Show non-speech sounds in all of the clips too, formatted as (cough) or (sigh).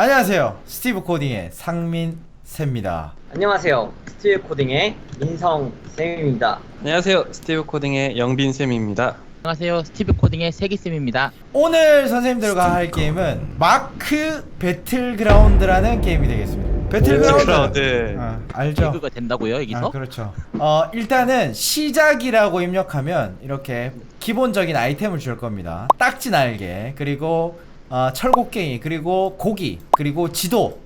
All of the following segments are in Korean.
안녕하세요. 스티브 코딩의 상민세입니다. 안녕하세요. 스틸 코딩의 민성 쌤입니다. 안녕하세요. 스티브 코딩의 영빈 쌤입니다. 안녕하세요. 스티브 코딩의 세기쌤입니다. 오늘 선생님들과 할 게임은 마크 배틀그라운드라는 게임이 되겠습니다. 배틀그라운드 배틀그라운드. 아, 알죠? 개그가 된다고요 여기서? 아, 그렇죠. 어, 일단은 시작이라고 입력하면 이렇게 기본적인 아이템을 줄 겁니다. 딱지 날개, 그리고 어, 철곡갱이, 그리고 고기, 그리고 지도.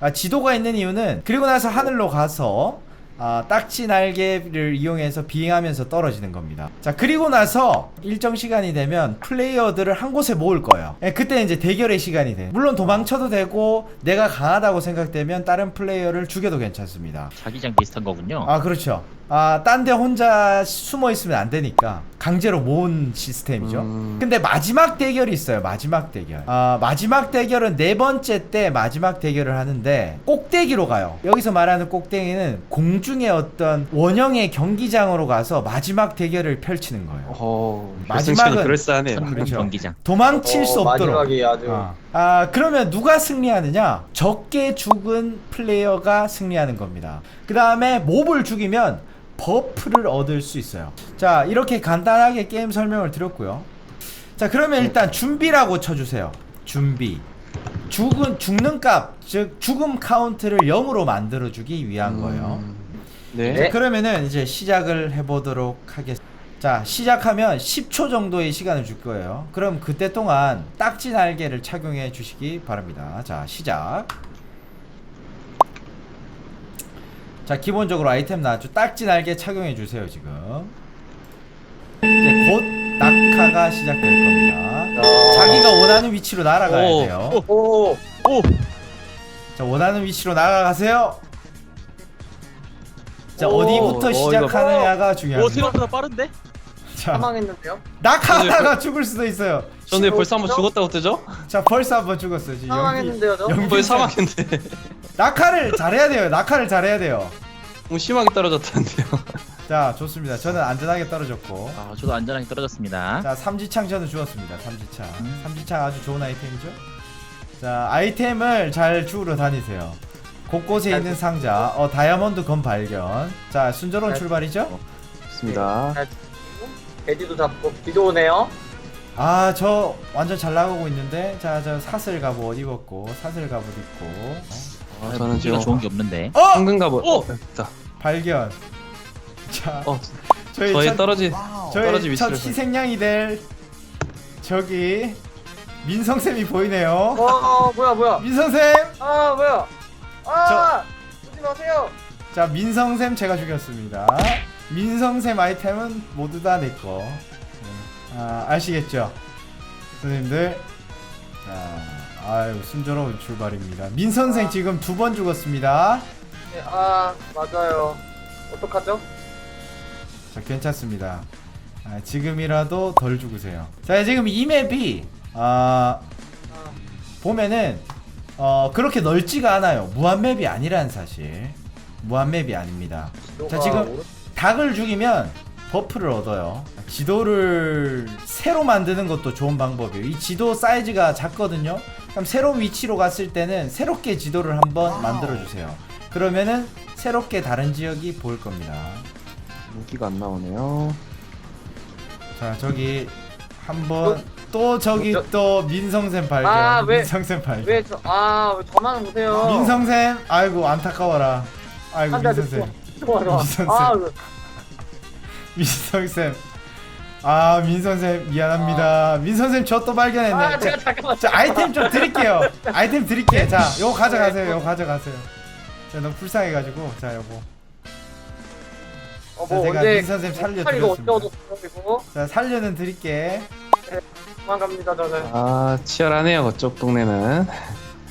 아, 지도가 있는 이유는 그리고 나서 하늘로 가서 아, 딱지 날개를 이용해서 비행하면서 떨어지는 겁니다. 자, 그리고 나서 일정 시간이 되면 플레이어들을 한 곳에 모을 거예요. 예, 그때 이제 대결의 시간이 돼. 물론 도망쳐도 되고 내가 강하다고 생각되면 다른 플레이어를 죽여도 괜찮습니다. 자기장 비슷한 거군요. 아 그렇죠. 아 딴 데 혼자 숨어 있으면 안 되니까 강제로 모은 시스템이죠. 음. 근데 마지막 대결이 있어요. 마지막 대결. 아 마지막 대결은 네 번째 때 마지막 대결을 하는데 꼭대기로 가요. 여기서 말하는 꼭대기는 공중의 어떤 원형의 경기장으로 가서 마지막 대결을 펼치는 거예요. 어, 마지막은- 그럴싸하네요. 천국 그렇죠. 경기장. 도망칠 수 어, 없도록. 마지막이 아주 아, 아, 그러면 누가 승리하느냐? 적게 죽은 플레이어가 승리하는 겁니다. 그 다음에 몹을 죽이면 버프를 얻을 수 있어요. 자, 이렇게 간단하게 게임 설명을 드렸고요. 자, 그러면 일단 준비라고 쳐주세요. 준비. 죽은, 죽는 값, 즉, 죽음 카운트를 0으로 만들어 주기 위한 거예요. 음, 네. 네. 그러면은 이제 시작을 해 보도록 하겠습니다. 자, 시작하면 10초 정도의 시간을 줄 거예요. 그럼 그때 동안 딱지 날개를 착용해 주시기 바랍니다. 자, 시작. 자, 기본적으로 아이템 나왔죠. 딱지 날개 착용해 주세요, 지금. 이제 곧 낙하가 시작될 겁니다. 자기가 원하는 위치로 날아가야 오. 돼요. 오, 오! 자, 원하는 위치로 날아가세요. 자, 오. 어디부터 어, 이거- 시작하느냐가 오 중요합니다. 생각보다 빠른데? 자, 사망했는데요? 낙하하다가 죽을 수도 있어요. 저는 어, 벌써 한번 진짜? 죽었다고 뜨죠? 자, 벌써 한 번 죽었어요. 지금 사망했는데요, 저? 연기- 벌써 사망인데 낙하를 잘해야 돼요. 낙하를 잘해야 돼요. 너무 심하게 떨어졌다는데요. (laughs) 자, 좋습니다. 저는 안전하게 떨어졌고. 아 저도 안전하게 떨어졌습니다. 자, 삼지창 저는 주었습니다. 삼지창. 음. 삼지창 아주 좋은 아이템이죠. 자, 아이템을 잘 주우러 다니세요. 곳곳에 잘 있는 상자. 어, 다이아몬드 검 발견. 자, 순조로운 잘- 출발이죠? 좋습니다. 잘 치고, 배지도 잡고 비도 오네요. 아, 저 완전 잘 나가고 있는데. 자, 저 사슬 갑옷 입었고, 사슬 갑옷 입고. 어, 아, 저는 지금 좋은 게 없는데. 어! 황금 갑옷. 오! 어, 됐다. 발견. 자, 어, 저희 저희 첫- 떨어지 저희 떨어지 첫 위치를. 희생양이 될 저기 민성 쌤이 보이네요. 어, 뭐야, 뭐야. 민성 쌤! 아, 뭐야. 아, 오지 마세요. 자, 민성 쌤 제가 죽였습니다. 민성 쌤 아이템은 모두 다 내 거. 네. 아, 아시겠죠? 선생님들. 자, 아유, 순조로운 출발입니다. 민 선생 지금 두 번 죽었습니다. 네, 아, 맞아요. 어떡하죠? 자, 괜찮습니다. 아, 지금이라도 덜 죽으세요. 자, 지금 이 맵이 아, 아, 보면은 어 그렇게 넓지가 않아요. 무한 맵이 아니라는 사실. 무한 맵이 아닙니다. 자, 지금 닭을 죽이면 버프를 얻어요. 지도를 새로 만드는 것도 좋은 방법이에요. 이 지도 사이즈가 작거든요. 그럼 새로운 위치로 갔을 때는 새롭게 지도를 한번 만들어 주세요. 그러면은 새롭게 다른 지역이 보일 겁니다. 무기가 안 나오네요. 자, 저기 한번 또 저기 저- 또 민성샘 발견. 아, 왜- 민성샘 발견. 왜 저, 아, 왜 저만 오세요? 민성샘 아이고 안타까워라. 아이고 한대 민성샘. 좋아, 좋아. (laughs) 미선생. 아, 그- 민성샘. 아 민선샘 미안합니다. 민선샘 저또 발견했네. 아, 자, 제가 잠깐만. 자 아이템 좀 드릴게요. 아이템 드릴게. 자 요거 가져가세요. 요거 가져가세요. 자 너무 불쌍해가지고 자 요거. 어, 자, 뭐 제가 언제 민선생 살려드렸습니다. 팔 이거 어쩌고 저쩌고 자 살려는 드릴게. 도망갑니다 저는. 아, 치열하네요. 그쪽 동네는.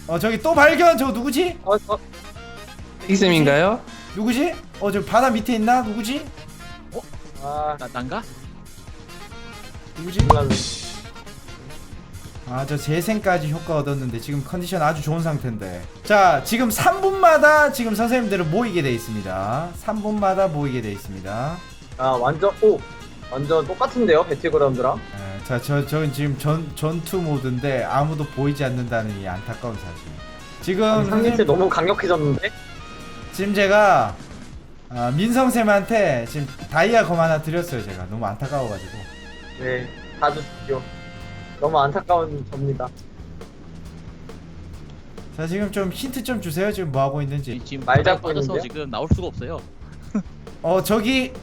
어 저기 또 발견. 저 누구지? 어, 어, 픽쌤인가요? 누구지? 어 저 바다 밑에 있나? 누구지? 아, 나, 난가? 누구지? 몰랐네. 아 저 재생까지 효과 얻었는데 지금 컨디션 아주 좋은 상태인데 자 지금 3분마다 지금 선생님들은 모이게 돼 있습니다 3분마다 모이게 돼 있습니다 아, 완전 오, 완전 똑같은데요 배틀그라운드랑. 자저 저 지금 전 전투 모드인데 아무도 보이지 않는다는 이 안타까운 사실 지금 상민 선생님, 씨 너무 강력해졌는데? 지금 제가 아, 민성쌤한테 지금 다이아 검 하나 드렸어요 제가 너무 안타까워가지고 네, 다 주십시오. 너무 안타까운 접니다. 자 지금 좀 힌트 좀 주세요 지금 뭐 하고 있는지 지금 말 바닥에 잡고 빠져서 있는데요? 지금 나올 수가 없어요. 어 저기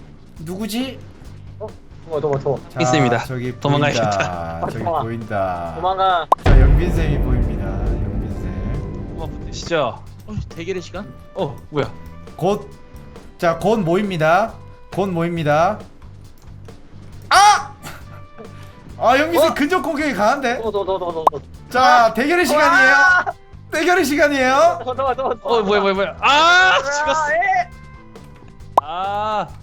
누구지? 도망가, 도망가, 도망가. 자, 있습니다. 저기 도망가야겠다. 저기 도망가. 보인다. 도망가. 자 영빈쌤이 보입니다. 영빈쌤. 한번 붙으시죠. 어, 대결의 시간? 어 뭐야? 곧, 자, 곧 모입니다. 곧 모입니다. 아! 아, 영빈쌤 어? 근접 공격이 강한데? 더. 자, 대결의 시간이에요. 대결의 시간이에요. 더, 더, 더, 더. 어 뭐야 뭐야 뭐야? 아 죽었어. 아, 에! 아. 자.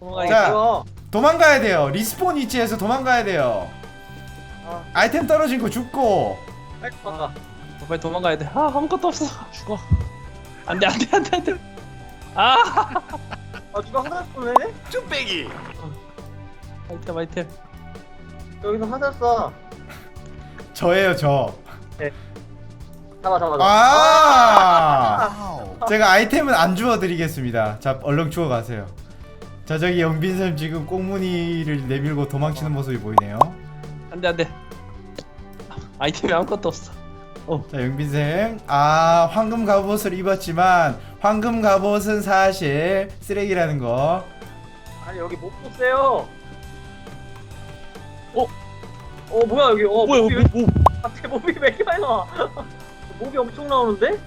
도망가야겠다. 어, 도망가야 돼요. 리스폰 위치에서 도망가야 돼요. 아, 아이템 떨어진 거 죽고. 빨리 도망가. 어, 빨리 도망가야 돼. 아 아무것도 없어. 죽어. 안돼 안돼 안돼 안돼. 아. 아, 누가 화살 쏘네? 아이템 아이템. 여기서 화살 쏴. 저예요, 저. 잡아, 잡아, 잡아. 아! 제가 아이템은 안 주워드리겠습니다. 자, 얼른 주워 가세요. 자, 저기 영빈쌤 지금 꽁무니를 내밀고 도망치는 모습이 보이네요. 안돼 안돼. 아이템이 아무것도 없어. 어. 자, 영빈쌤. 아, 황금 갑옷을 입었지만, 황금 갑옷은 사실 쓰레기라는 거. 아니, 여기 못 보세요. 어? 어, 뭐야, 여기. 어, 뭐야, 뭐, 왜, 뭐. 갑자기 몹이 왜 이렇게 많이 나와? 몹이 (laughs) 엄청 나오는데?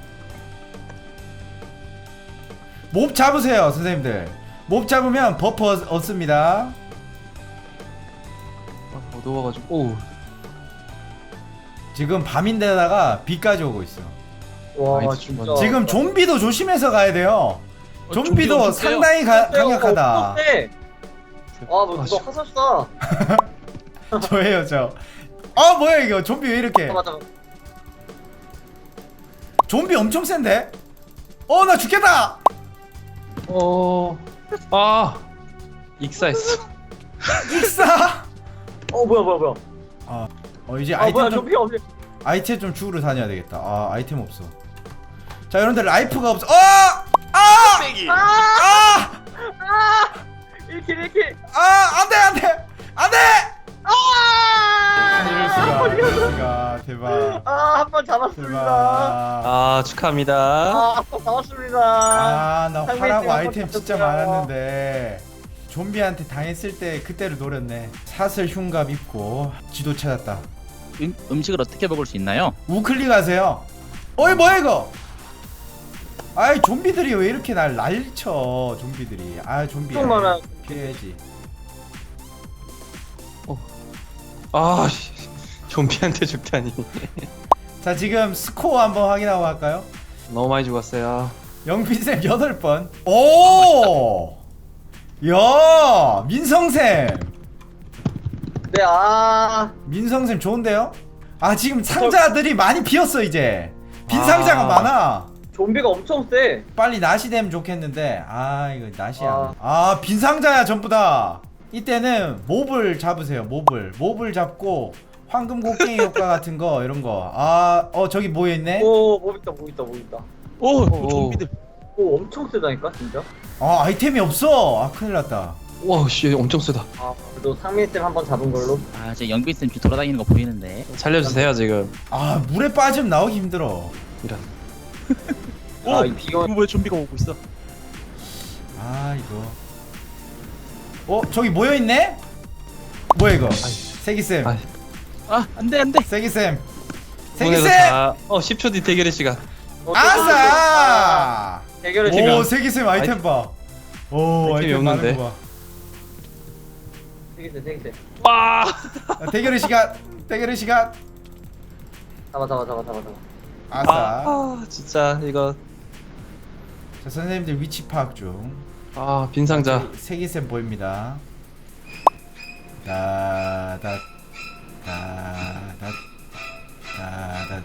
몹 잡으세요, 선생님들. 몹 잡으면 얻- 얻습니다. 어, 어두워가지고. 오. 지금 밤인데다가 비까지 오고 있어. 와, 아이, 진짜. 어, 지금 좀비도 조심해서 가야 돼요. 어, 좀비도 세요. 상당히 가-? 강력하다. 어, 어때? 아, 뭐 아, 누가 화살 쏴. 저예요, 저. 아, 뭐야, 이거. 좀비 왜 이렇게. 맞아, 맞아. 좀비 엄청 센데? 어, 나 죽겠다! 어. 아. 익사했어. 익사! 어, 뭐야, 뭐야, 뭐야. 아, 어, 이제 아, 아이템 뭐야, 좀, 좀비 없네. 아이템 좀 주우러 다녀야 되겠다. 아, 아이템 없어. 자, 여러분들, 라이프가 없어. 어! 아! 아! 아! 1킬, 1킬. 아! 안 돼, 안 돼! 안 돼! 아! 이럴 수가, 이럴 수가. 대박. 아, 한 번 잡았습니다. 대박. 아 축하합니다. 아, 한번 잡았습니다. 아, 나 상민이 화라고 한번 아이템 진짜 잡혔어요. 많았는데 좀비한테 당했을 때 그때를 노렸네. 사슬 흉갑 입고 지도 찾았다. 음, 음식을 어떻게 먹을 수 있나요? 우클릭하세요. 어이 뭐야 이거? 아이 좀비들이 왜 이렇게 날 날쳐? 좀비들이. 아 좀비. 엄청 많아요. 피해야지. 아 씨. 좀비한테 죽다니. 자 지금 스코어 한번 확인하고 갈까요? 너무 많이 죽었어요. 영빈쌤 8번. 오! 야 민성쌤. 네, 아. 민성쌤 좋은데요? 아 지금 상자들이 많이 비었어 이제 빈 아. 상자가 많아 좀비가 엄청 세. 빨리 낫이 되면 좋겠는데 아 이거 낫이야 아. 아빈 상자야 전부 다 이때는 몹을 잡으세요 몹을 몹을 잡고 황금 곡괭이 (laughs) 효과 같은 거 이런 거아 어 저기 모여있네 오, 뭐 있다, 뭐 있다, 뭐 있다. 오, 오. 좀비들. 오, 엄청 세다니까, 진짜. 아 아이템이 없어 아 큰일 났다 와 씨, 엄청 세다. 아, 그래도 상민 쌤 한 번 잡은 걸로. 아, 제 영빈 쌤 돌아다니는 거 보이는데. 살려주세요 지금. 아 물에 빠지면 나오기 힘들어 이런. (laughs) 아, 이 비교. 왜 좀비가 오고 있어? 아 이거 어 저기 모여 있네 뭐야 이거 세기 쌤 아이. 아, 안 돼, 안 돼. 세기쌤 오늘도 세기쌤 다- 어 10초 뒤 대결의 시간. 어, 아싸 대결의 오 시간. 세기쌤 아이템 봐. 오 아이템이 아이템 많은 없는데. 거 봐. 세기세, 세기세. 와. 자, 대결의 시간. 대결의 시간. 잡아, 잡아, 잡아, 잡아, 잡아. 아싸. 아 진짜 이거 자 선생님들 위치 파악 중. 아 빈 상자. 세기쌤 보입니다. 다다 다다 다다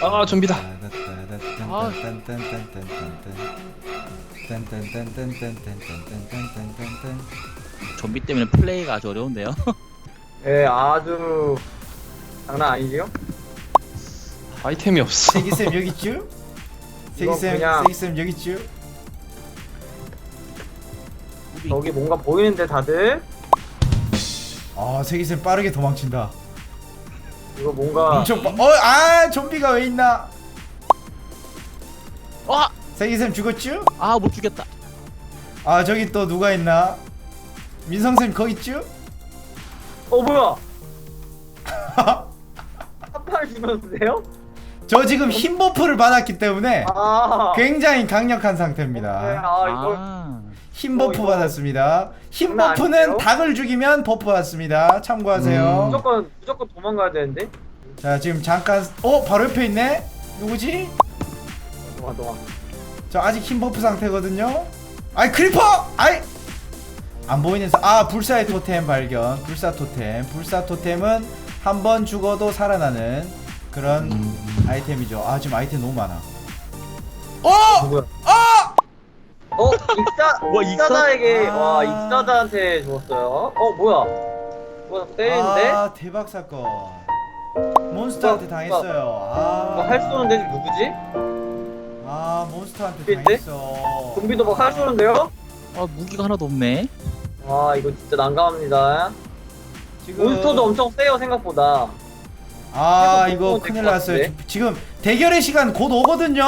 다다 아, 좀비다. 아. 좀비 때문에 플레이가 아주 어려운데요. 예, 아주 장난 아니지요? 아이템이 없어. 세기쌤 여기 있쥬? 세기쌤 그냥- 세기쌤 여기 있쥬? 여기 뭔가 보이는데 다들 아 세기쌤 빠르게 도망친다 이거 뭔가 엄청 빠... 어아 좀비가 왜 있나 와! 세기쌤 죽었쥬? 아, 못 죽였다. 아 저기 또 누가 있나 민성쌤 거기 있쥬? 어 뭐야? (laughs) 한발 죽었는데요? 저 지금 힘 버프를 받았기 때문에 아. 굉장히 강력한 네, 상태입니다 아 이거 아. 힘 어, 버프 이거 받았습니다 힘 장난 버프는 아닌데요? 닭을 죽이면 버프 받습니다 참고하세요 음. 무조건 무조건 도망가야 되는데. 자 지금 잠깐 어 바로 옆에 있네 누구지? 도망 도망. 저 아직 힘 버프 상태거든요 아이 크리퍼! 아이 안 보이는 사... 아 불사의 토템 발견 불사 토템 불사 토템은 한 번 죽어도 살아나는 그런 아이템이죠 아 지금 아이템 너무 많아 어! 누구야? 어! 어 익사 (laughs) 와, 익사? 익사다에게 아. 와 익사다한테 죽었어요. 어 뭐야? 뭐야 때리는데? 아 대박 사건 몬스터한테 당했어요 아, 뭐할 쏘는데 누구지? 아 몬스터한테? 당했어 좀비도 막할 쏘는데요? 아, 무기가 하나도 없네. 와 이거 진짜 난감합니다. 지금 몬스터도 엄청 세요 생각보다. 아 이거 큰일 났어요? 지금 대결의 시간 곧 오거든요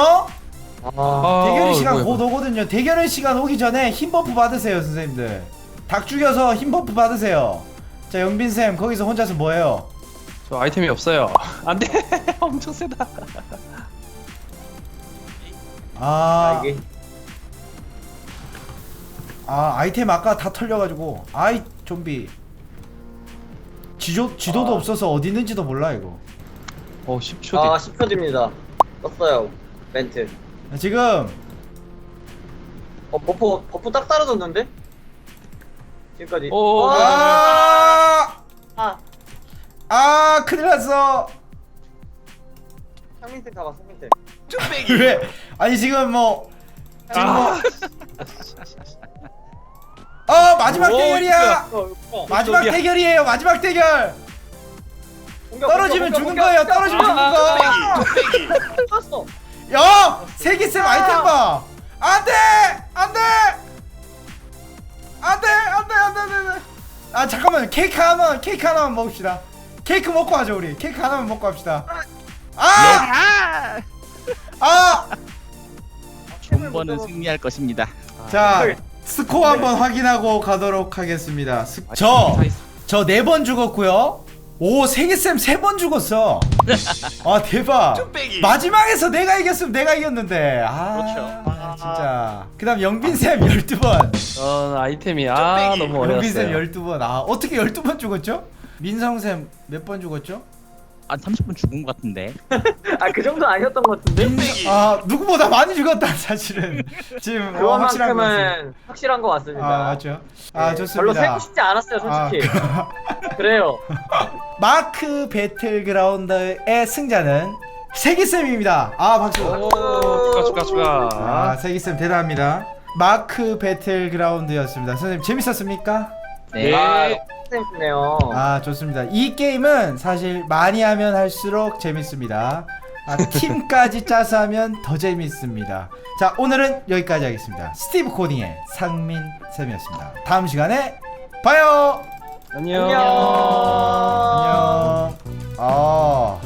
아, 대결의 시간 곧. 오거든요 대결의 시간 오기 전에 힘 버프 받으세요 선생님들 닭 죽여서 힘 버프 받으세요 자 영빈쌤 거기서 혼자서 뭐해요 저 아이템이 없어요. 안 돼. (laughs) 엄청 세다. 아, 아 이게 아 아이템 아까 다 털려가지고 아이 좀비 지도, 지도도 아. 없어서 어디 있는지도 몰라 이거 어, 10초 뒤. 아 10초집니다. 떴어요 멘트. 지금 어 버프 버프 딱 떨어졌는데? 지금까지. 오, 와! 아, 아 아 큰일 났어 상민색 가봐 상민색. 왜 아니 지금 뭐 지금 뭐 어, 마지막 오, 대결이야 어, 어. 마지막 저기야. 대결이에요 마지막 대결 공격, 떨어지면 공격, 공격, 거예요 공격. 떨어지면 죽는 아, 거 떴어. 야! 세기쌤 아이템 봐! 안 돼! 안 돼! 안 돼! 안 돼! 안 돼! 안 돼! 안 돼! 아, 잠깐만. 케이크 하나만, 케이크 하나만 먹읍시다. 케이크 먹고 하죠, 우리. 케이크 하나만 먹고 합시다. 아! 아! 존버는 승리할 것입니다. 자, 스코어 한번 확인하고 가도록 하겠습니다. 스... 저, 다 있어. 저네 번 죽었고요. 오, 세기쌤 세 번 죽었어. (laughs) 아, 대박. 마지막에서 내가 이겼으면 내가 이겼는데. 아, 그렇죠. 진짜. 그 다음 영빈쌤 12번. 전 아이템이 아 너무 영빈쌤 어려웠어요. 12번. 아, 어떻게 12번 죽었죠? 민성쌤 몇 번 죽었죠? 한 30분 죽은 것 같은데. 아 그 정도 아니었던 것 같은데? 아, 누구보다 많이 죽었다, 사실은. 지금 어, 확실한 같습니다. 그만큼은 확실한 것 같습니다. 아, 맞죠. 아, 네, 좋습니다. 별로 세고 싶지 않았어요, 솔직히. 아, 그래요. (laughs) 마크 배틀그라운드의 승자는 세기쌤입니다. 아, 박수. 오, 축하 축하 축하. 아, 세기쌤 대단합니다. 마크 배틀그라운드였습니다. 선생님 재밌었습니까? 네. 아, 재밌네요. 아, 좋습니다. 이 게임은 사실 많이 하면 할수록 재밌습니다. 아, 팀까지 (laughs) 짜서 하면 더 재밌습니다. 자, 오늘은 여기까지 하겠습니다. 스티브 코딩의 상민 쌤이었습니다. 다음 시간에 봐요. 안녕. 안녕. 안녕. 아.